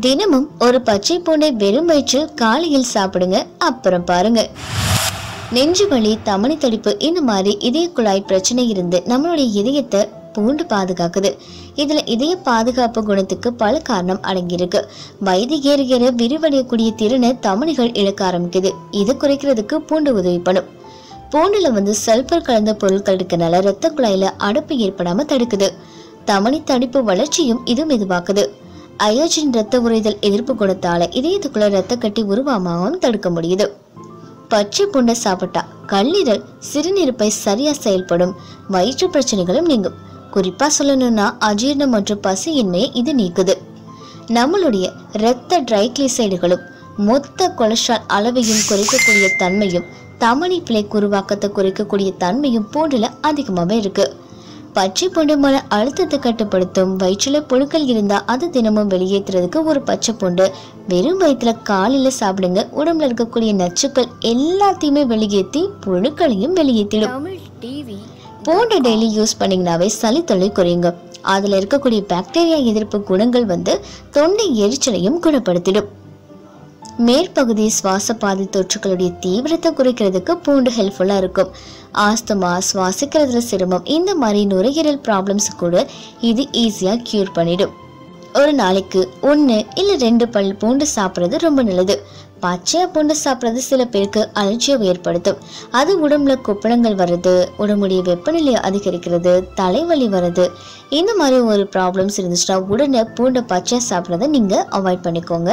தினமும் ஒரு பச்சை பூண்டை வெறும் வயிற்றில் காலையில் சாப்பிடுங்க. அப்புறம் பாருங்க. நெஞ்சு வலி தமனி தடிப்பு இந்த மாதிரி இதய குழாய் பிரச்சனை இருந்து நம்மளுடைய இதயத்தை பூண்டு பாதுகாக்குது. இதுல இதய பாதுகாப்பு குணத்துக்கு பல காரணம் அடங்கியிருக்கு. வயது ஏற ஏற விரிவடையக்கூடிய திறனை தமணிகள் இழக்க ஆரம்பிக்குது. இது குறைக்கிறதுக்கு பூண்டு உதவி பண்ணும். பூண்டுல வந்து சல்பர் கலந்த பொருட்கள் இருக்கனால ரத்த குழாயில அடைப்பு ஏற்படாம தடுக்குது. தமணி தடிப்பு வளர்ச்சியும் இது மெதுவாக்குது. அயோஜின் ரத்த உறைதல் எதிர்ப்பு கொடுத்தால இதயத்துக்குள்ள ரத்த கட்டி உருவாமாவும் தடுக்க முடியுது. பச்சை புண்டை சாப்பிட்டா கல்லீரல் சிறுநீர்ப்பை சரியா செயல்படும். வயிற்று பிரச்சனைகளும் நீங்கும். குறிப்பா சொல்லணும்னா அஜீரணம் மற்றும் பசியின்மையை இது நீக்குது. நம்மளுடைய இரத்த ட்ரைக்ளிசைடுகளும் மொத்த கொலஸ்ட்ரால் அளவையும் குறைக்கக்கூடிய தன்மையும் தமணி பிளேக் உருவாக்கத்தை குறைக்கக்கூடிய தன்மையும் பூண்டுல அதிகமாகவே இருக்குது பச்சை பூண்டு மன அழுத்தத்தை கட்டுப்படுத்தும் வயிற்றுல புழுக்கள் இருந்தா அது தினமும் வெளியேற்றுறதுக்கு ஒரு பச்சை பூண்டு. வெறும் வயிற்றுல காலையில சாப்பிடுங்க. உடம்புல இருக்கக்கூடிய நச்சுக்கள் எல்லாத்தையுமே வெளியேற்றி புழுக்களையும் வெளியேற்றிடும் பூண்டை டெய்லி யூஸ் பண்ணீங்கனாவே சளி தொல்லை குறையுங்க. அதில் இருக்கக்கூடிய பாக்டீரியா எதிர்ப்பு குணங்கள் வந்து தொண்டை எரிச்சலையும் குணப்படுத்திடும். மேற்பகுதி சுவாச பாதை தொற்றுகளுடைய தீவிரத்தை குறைக்கிறதுக்கு பூண்டு ஹெல்ப்ஃபுல்லாக இருக்கும். ஆஸ்துமா சுவாசிக்கிறதுல சிரமம். இந்த மாதிரி நுரையீரல் ப்ராப்ளம்ஸ் கூட இது ஈஸியாக க்யூர் பண்ணிடும். ஒரு நாளைக்கு ஒன்று இல்லை ரெண்டு பல் பூண்டு சாப்பிட்றது ரொம்ப நல்லது. பச்சையாக பூண்டு சாப்பிட்றது சில பேருக்கு அலட்சியம் ஏற்படுத்தும். அது உடம்புல கொப்பளங்கள் வர்றது உடம்புடைய வெப்பநிலையை அதிகரிக்கிறது தலைவலி வர்றது. இந்த மாதிரி ஒரு ப்ராப்ளம்ஸ் இருந்துச்சுன்னா உடனே பூண்டை பச்சையாக சாப்பிட்றத நீங்கள் அவாய்ட் பண்ணிக்கோங்க.